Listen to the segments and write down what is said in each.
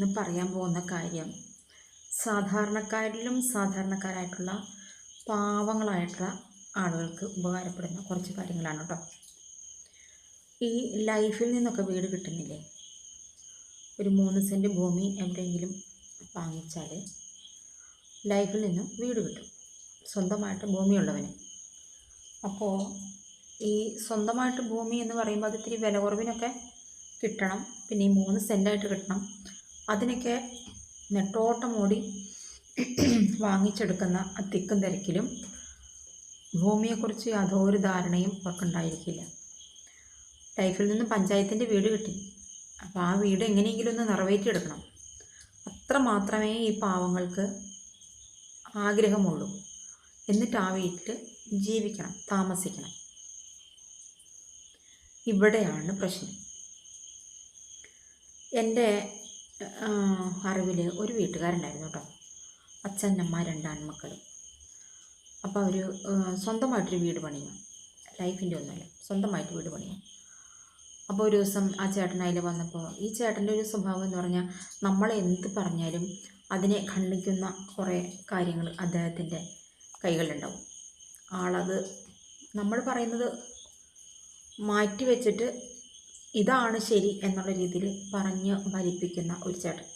ഇന്ന് പറയാൻ പോകുന്ന കാര്യം. സാധാരണക്കാരിലും സാധാരണക്കാരായിട്ടുള്ള പാവങ്ങളായിട്ടുള്ള ആളുകൾക്ക് ഉപകാരപ്പെടുന്ന കുറച്ച് കാര്യങ്ങളാണ് കേട്ടോ. ഈ ലൈഫിൽ നിന്നൊക്കെ വീട് കിട്ടുന്നില്ലേ? ഒരു മൂന്ന് സെന്റ് ഭൂമി എവിടെയെങ്കിലും വാങ്ങിച്ചാൽ ലൈഫിൽ നിന്നും വീട് കിട്ടും. സ്വന്തമായിട്ട് ഭൂമിയുള്ളവന്. അപ്പോൾ ഈ സ്വന്തമായിട്ട് ഭൂമി എന്ന് പറയുമ്പോൾ അത് ഇത്തിരി വില കുറവിനൊക്കെ കിട്ടണം. പിന്നെ ഈ മൂന്ന് സെന്റായിട്ട് കിട്ടണം. അതിനൊക്കെ നെട്ടോട്ടം ഓടി വാങ്ങിച്ചെടുക്കുന്ന ആ തിക്കും തിരക്കിലും ഭൂമിയെക്കുറിച്ച് യാതൊരു ധാരണയും അവർക്കുണ്ടായിരിക്കില്ല. ലൈഫിൽ നിന്ന് പഞ്ചായത്തിന്റെ വീട് കിട്ടി. അപ്പോൾ ആ വീട് എങ്ങനെയെങ്കിലും ഒന്ന് നിറവേറ്റിയെടുക്കണം. അത്ര മാത്രമേ ഈ പാവങ്ങൾക്ക് ആഗ്രഹമുള്ളൂ. എന്നിട്ട് ആ വീട്ടിൽ ജീവിക്കണം താമസിക്കണം. ഇവിടെയാണ് പ്രശ്നം. എന്റെ അറിവിൽ ഒരു വീട്ടുകാരുണ്ടായിരുന്നു കേട്ടോ. അച്ഛൻ അമ്മ രണ്ടാൺമക്കൾ അപ്പോൾ അവർ സ്വന്തമായിട്ടൊരു വീട് പണിയും. ലൈഫിന്റെ ഒന്നുമല്ല സ്വന്തമായിട്ട് വീട് പണിയും. അപ്പോൾ ഒരു ദിവസം ആ ചേട്ടൻ അതിൽ വന്നപ്പോൾ ഈ ചേട്ടന്റെ ഒരു സ്വഭാവം എന്ന് പറഞ്ഞാൽ നമ്മൾ എന്ത് പറഞ്ഞാലും അതിനെ ഖണ്ഡിക്കുന്ന കുറേ കാര്യങ്ങൾ അദ്ദേഹത്തിന്റെ കൈകളിലുണ്ടാവും. ആളത് നമ്മൾ പറയുന്നത് മാറ്റി വെച്ചിട്ട് ഇതാണ് ശരി എന്നുള്ള രീതിയിൽ പറഞ്ഞ് ഫലിപ്പിക്കുന്ന ഒരു ചേട്ടൻ.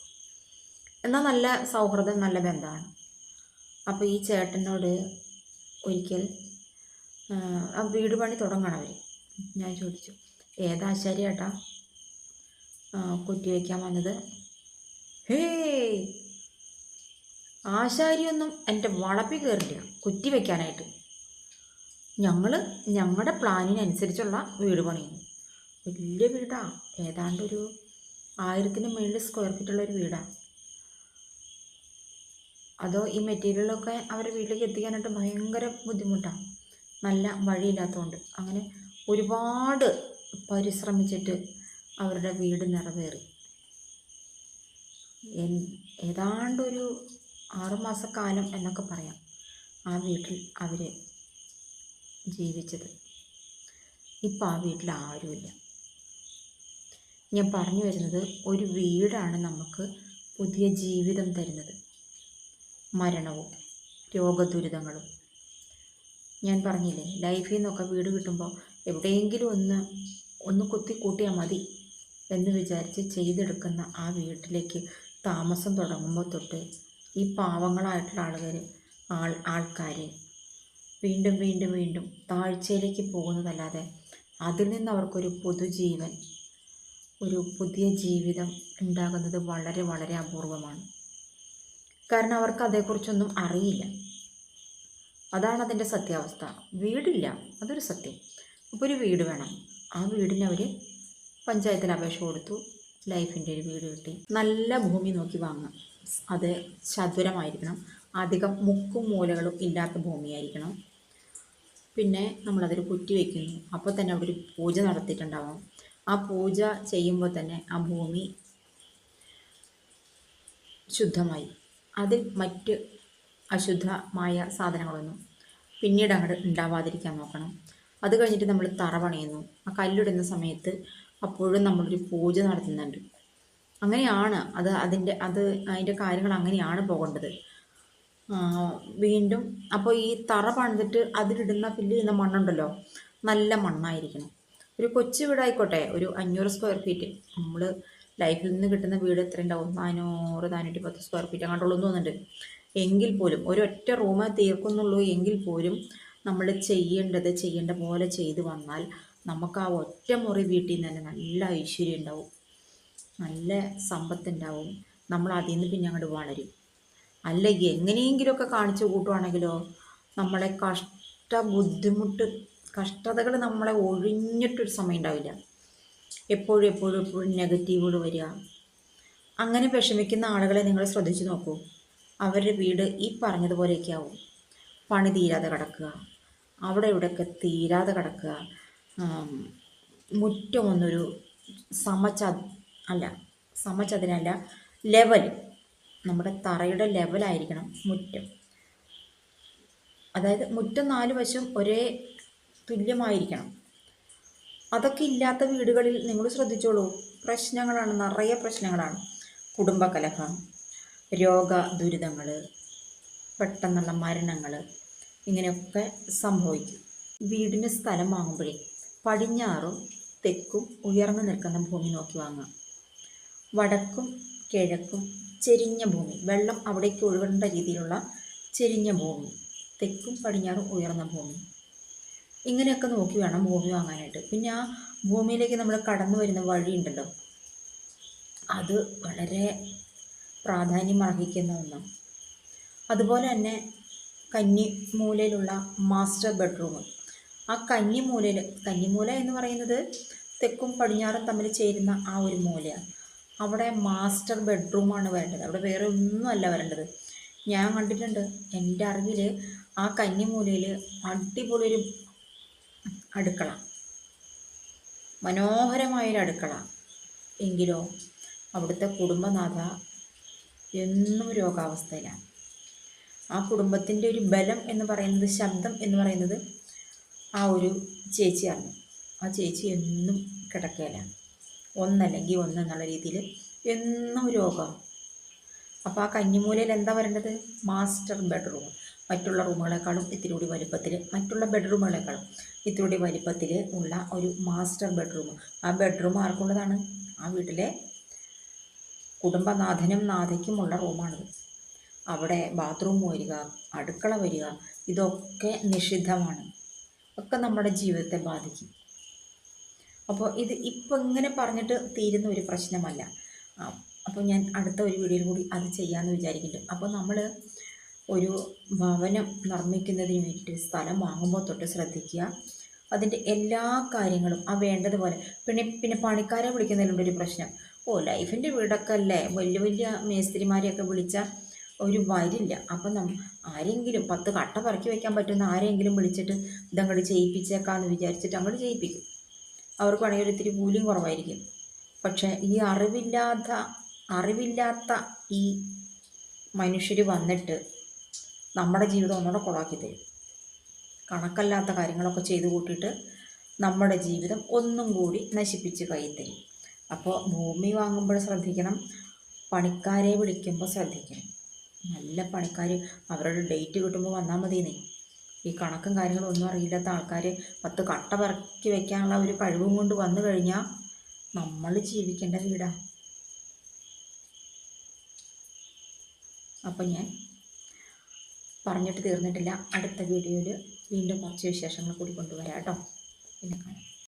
എന്നാൽ നല്ല സൗഹൃദം നല്ല ബന്ധമാണ്. അപ്പോൾ ഈ ചേട്ടനോട് ഒരിക്കൽ വീട് പണി തുടങ്ങണം അവർ ഞാൻ ചോദിച്ചു ഏതാശാരി ഏട്ടാ? കുറ്റി വയ്ക്കാൻ വന്നത് ഹേ ആശാരിയൊന്നും എന്റെ വളപ്പി കയറില്ല കുറ്റി വയ്ക്കാനായിട്ട്. ഞങ്ങൾ ഞങ്ങളുടെ പ്ലാനിനനുസരിച്ചുള്ള വീട് പണിയുന്നു. വലിയ വീടാ. ഏതാണ്ട് ഒരു ആയിരത്തിന് മുകളിൽ സ്ക്വയർ ഫീറ്റുള്ള ഒരു വീടാണ് അതോ ഈ മെറ്റീരിയലൊക്കെ അവരുടെ വീട്ടിലേക്ക് എത്തിക്കാനായിട്ട് ഭയങ്കര ബുദ്ധിമുട്ടാണ് നല്ല വഴിയില്ലാത്തതുകൊണ്ട് അങ്ങനെ ഒരുപാട് പരിശ്രമിച്ചിട്ട് അവരുടെ വീട് നിറവേറി. ഏതാണ്ടൊരു ആറുമാസക്കാലം എന്നൊക്കെ പറയാം ആ വീട്ടിൽ അവർ ജീവിച്ചത്. ഇപ്പം ആ വീട്ടിൽ ആരുമില്ല. ഞാൻ പറഞ്ഞു വരുന്നത് ഒരു വീടാണ് നമുക്ക് പുതിയ ജീവിതം തരുന്നത്. മരണവും രോഗദുരിതങ്ങളും. ഞാൻ പറഞ്ഞില്ലേ ലൈഫിൽ നിന്നൊക്കെ വീട് കിട്ടുമ്പോൾ എവിടെയെങ്കിലും ഒന്ന് ഒന്ന് കുത്തി കൂട്ടിയാൽ മതി എന്ന് വിചാരിച്ച് ചെയ്തെടുക്കുന്ന ആ വീട്ടിലേക്ക് താമസം തുടങ്ങുമ്പോൾ തൊട്ട് ഈ പാവങ്ങളായിട്ടുള്ള ആളുകൾ ആൾ ആൾക്കാർ വീണ്ടും വീണ്ടും വീണ്ടും താഴ്ചയിലേക്ക് പോകുന്നതല്ലാതെ അതിൽ നിന്ന് അവർക്കൊരു പുതുജീവൻ ഒരു പുതിയ ജീവിതം ഉണ്ടാകുന്നത് വളരെ വളരെ അപൂർവമാണ്. കാരണം അവർക്ക് അതേക്കുറിച്ചൊന്നും അറിയില്ല. അതാണ് അതിന്റെ സത്യാവസ്ഥ. വീടില്ല. അതൊരു സത്യം. അപ്പോൾ ഒരു വീട് വേണം. ആ വീടിന് അവർ പഞ്ചായത്തിൽ അപേക്ഷ കൊടുത്തു. ലൈഫിന്റെ ഒരു വീട് കിട്ടി. നല്ല ഭൂമി നോക്കി വാങ്ങാം അത് ചതുരമായിരിക്കണം. അധികം മുക്കും മൂലകളും ഇല്ലാത്ത ഭൂമിയായിരിക്കണം. പിന്നെ നമ്മളതൊരു കുറ്റി വയ്ക്കുന്നു. അപ്പോൾ തന്നെ അവിടെ ഒരു പൂജ നടത്തിയിട്ടുണ്ടാവും. ആ പൂജ ചെയ്യുമ്പോൾ തന്നെ ആ ഭൂമി ശുദ്ധമായി. അതിൽ മറ്റ് അശുദ്ധമായ സാധനങ്ങളൊന്നും പിന്നീട് അങ്ങോട്ട് ഉണ്ടാവാതിരിക്കാൻ നോക്കണം. അത് കഴിഞ്ഞിട്ട് നമ്മൾ തറ പണിയുന്നു ആ കല്ലിടുന്ന സമയത്ത് അപ്പോഴും നമ്മളൊരു പൂജ നടത്തുന്നുണ്ട്. അങ്ങനെയാണ് അത് അതിന്റെ അത് അതിന്റെ കാര്യങ്ങൾ അങ്ങനെയാണ് പോകേണ്ടത്. വീണ്ടും അപ്പോൾ ഈ തറ പണിതിട്ട് അതിലിടുന്ന ഫില്ല് ചെയ്യുന്ന മണ്ണുണ്ടല്ലോ നല്ല മണ്ണായിരിക്കണം. ഒരു കൊച്ചു വീടായിക്കോട്ടെ ഒരു അഞ്ഞൂറ് സ്ക്വയർ ഫീറ്റ് നമ്മൾ ലൈഫിൽ നിന്ന് കിട്ടുന്ന വീട് എത്ര ഉണ്ടാവും നാനൂറ് നാനൂറ്റി പത്ത് സ്ക്വയർ ഫീറ്റ് അങ്ങോട്ടുള്ളൂ തോന്നുന്നുണ്ട്. എങ്കിൽ പോലും ഒരൊറ്റ റൂമേ തീർക്കുന്നുള്ളൂ എങ്കിൽ പോലും നമ്മൾ ചെയ്യേണ്ടത് ചെയ്യേണ്ട പോലെ ചെയ്തു വന്നാൽ നമുക്ക് ആ ഒറ്റ മുറി വീട്ടിൽ നിന്ന് തന്നെ നല്ല ഐശ്വര്യം ഉണ്ടാവും. നല്ല സമ്പത്തുണ്ടാവും നമ്മൾ അതിൽ നിന്ന് പിന്നെ അങ്ങോട്ട് വളരും. അല്ലെങ്കിൽ എങ്ങനെയെങ്കിലുമൊക്കെ കാണിച്ചു കൂട്ടുവാണെങ്കിലോ നമ്മളെ കഷ്ട ബുദ്ധിമുട്ട് കഷ്ടതകൾ നമ്മളെ ഒഴിഞ്ഞിട്ടൊരു സമയം ഉണ്ടാവില്ല. എപ്പോഴും എപ്പോഴും എപ്പോഴും നെഗറ്റീവുകൾ വരിക. അങ്ങനെ വിഷമിക്കുന്ന ആളുകളെ നിങ്ങൾ ശ്രദ്ധിച്ചു നോക്കൂ. അവരുടെ വീട് ഈ പറഞ്ഞതുപോലെയൊക്കെ ആവും. പണി തീരാതെ കിടക്കുക. അവിടെ ഇവിടെയൊക്കെ തീരാതെ കിടക്കുക. മുറ്റം ഒന്നൊരു സമച അല്ല സമചതിനല്ല ലെവൽ നമ്മുടെ തറയുടെ ലെവലായിരിക്കണം മുറ്റം. അതായത് മുറ്റം നാല് വശം ഒരേ തുല്യമായിരിക്കണം. അതൊക്കെ ഇല്ലാത്ത വീടുകളിൽ നിങ്ങൾ ശ്രദ്ധിച്ചോളൂ. പ്രശ്നങ്ങളാണ് നിറയെ പ്രശ്നങ്ങളാണ്. കുടുംബകലഹം രോഗ ദുരിതങ്ങൾ പെട്ടെന്നുള്ള മരണങ്ങൾ ഇങ്ങനെയൊക്കെ സംഭവിക്കും. വീടിന് സ്ഥലം വാങ്ങുമ്പോഴേ പടിഞ്ഞാറും തെക്കും ഉയർന്നു നിൽക്കുന്ന ഭൂമി നോക്കി വാങ്ങാം വടക്കും കിഴക്കും ചെരിഞ്ഞ ഭൂമി. വെള്ളം അവിടേക്ക് ഒഴുകേണ്ട രീതിയിലുള്ള ചെരിഞ്ഞ ഭൂമി. തെക്കും പടിഞ്ഞാറും ഉയർന്ന ഭൂമി. ഇങ്ങനെയൊക്കെ നോക്കി വേണം ഭൂമി വാങ്ങാനായിട്ട്. പിന്നെ ആ ഭൂമിയിലേക്ക് നമ്മൾ കടന്നു വരുന്ന വഴിയുണ്ടല്ലോ. അത് വളരെ പ്രാധാന്യം അർഹിക്കുന്ന ഒന്നാണ്. അതുപോലെ തന്നെ കന്നി മൂലയിലുള്ള മാസ്റ്റർ ബെഡ്റൂം. ആ കന്നി മൂലയിൽ കന്നിമൂല എന്ന് പറയുന്നത് തെക്കും പടിഞ്ഞാറും തമ്മിൽ ചേരുന്ന ആ ഒരു മൂലയാണ്. അവിടെ മാസ്റ്റർ ബെഡ്റൂമാണ് വേണ്ടത് അവിടെ വേറെ ഒന്നുമല്ല വരേണ്ടത്. ഞാൻ കണ്ടിട്ടുണ്ട് എന്റെ അറിവിൽ ആ കന്നിമൂലയിൽ അടിപൊളി ഒരു അടുക്കള. മനോഹരമായൊരു അടുക്കള. എങ്കിലോ അവിടുത്തെ കുടുംബനാഥ എന്നും രോഗാവസ്ഥയിലാണ്. ആ കുടുംബത്തിന്റെ ഒരു ബലം എന്ന് പറയുന്നത് ശബ്ദം എന്ന് പറയുന്നത് ആ ഒരു ചേച്ചിയാണ്. ആ ചേച്ചി എന്നും കിടക്കയിലാണ്. ഒന്നല്ലെങ്കിൽ ഒന്ന് എന്നുള്ള രീതിയിൽ എന്നും രോഗം. അപ്പോൾ ആ കഞ്ഞിമൂലയിൽ എന്താ വരേണ്ടത്? Master bedroom. മറ്റുള്ള റൂമുകളെക്കാളും ഇത്തിരി കൂടി വലിപ്പത്തിൽ മറ്റുള്ള ബെഡ്റൂമുകളെക്കാളും ഇത്തിരി കൂടി വലിപ്പത്തിൽ ഉള്ള ഒരു മാസ്റ്റർ ബെഡ്റൂം. ആ ബെഡ്റൂം ആർക്കുള്ളതാണ്? ആ വീട്ടിലെ കുടുംബനാഥനും നാഥയ്ക്കുമുള്ള റൂമാണിത്. അവിടെ ബാത്റൂം വരിക അടുക്കള വരിക ഇതൊക്കെ നിഷിദ്ധമാണ്. ഒക്കെ നമ്മുടെ ജീവിതത്തെ ബാധിക്കും. അപ്പോൾ ഇത് ഇപ്പം ഇങ്ങനെ പറഞ്ഞിട്ട് തീരുന്ന ഒരു പ്രശ്നമല്ല. അപ്പോൾ ഞാൻ അടുത്ത ഒരു വീഡിയോയിൽ കൂടി അത് ചെയ്യാമെന്ന് വിചാരിക്കുന്നുണ്ട്. അപ്പോൾ നമ്മൾ ഒരു ഭവനം നിർമ്മിക്കുന്നതിന് വേണ്ടിയിട്ട് സ്ഥലം വാങ്ങുമ്പോൾ തൊട്ട് ശ്രദ്ധിക്കുക. അതിന്റെ എല്ലാ കാര്യങ്ങളും ആ വേണ്ടതുപോലെ. പിന്നെ പിന്നെ പണിക്കാരെ വിളിക്കുന്നതിലുണ്ട് ഒരു പ്രശ്നം. ഓ ലൈഫിന്റെ വീടൊക്കെ അല്ലേ വലിയ വലിയ മേസ്തിരിമാരെയൊക്കെ വിളിച്ചാൽ ഒരു വരില്ല. അപ്പം നം ആരെങ്കിലും പത്ത് കട്ട പറക്കി വയ്ക്കാൻ പറ്റുന്ന ആരെങ്കിലും വിളിച്ചിട്ട് ഇതങ്ങോട്ട് ചെയ്യിപ്പിച്ചേക്കാമെന്ന് വിചാരിച്ചിട്ട് അങ്ങോട്ട് ചെയ്യിപ്പിക്കും. അവർക്ക് വേണമെങ്കിൽ ഒരിത്തിരി കൂലിയും കുറവായിരിക്കും. പക്ഷേ ഈ അറിവില്ലാത്ത അറിവില്ലാത്ത ഈ മനുഷ്യർ വന്നിട്ട് നമ്മുടെ ജീവിതം ഒന്നുകൂടെ കൊളാക്കി തരും. കണക്കല്ലാത്ത കാര്യങ്ങളൊക്കെ ചെയ്തു കൂട്ടിയിട്ട് നമ്മുടെ ജീവിതം ഒന്നും കൂടി നശിപ്പിച്ച് കൈ തരും. അപ്പോൾ ഭൂമി വാങ്ങുമ്പോൾ ശ്രദ്ധിക്കണം പണിക്കാരെ വിളിക്കുമ്പോൾ ശ്രദ്ധിക്കണം. നല്ല പണിക്കാർ അവരുടെ ഡേറ്റ് കിട്ടുമ്പോൾ വന്നാൽ മതിയെന്നേ. ഈ കണക്കും കാര്യങ്ങളും ഒന്നും അറിയില്ലാത്ത ആൾക്കാർ പത്ത് കട്ട പറക്കി വെക്കാനുള്ള ഒരു കഴിവും കൊണ്ട് വന്നു കഴിഞ്ഞാൽ നമ്മൾ ജീവിക്കേണ്ട വീടാണ് അപ്പം ഞാൻ പറഞ്ഞിട്ട് തീർന്നിട്ടില്ല. അടുത്ത വീഡിയോയിൽ വീണ്ടും കുറച്ച് വിശേഷങ്ങൾ കൂടി കൊണ്ടുവരാം കേട്ടോ. പിന്നെ കാണാം.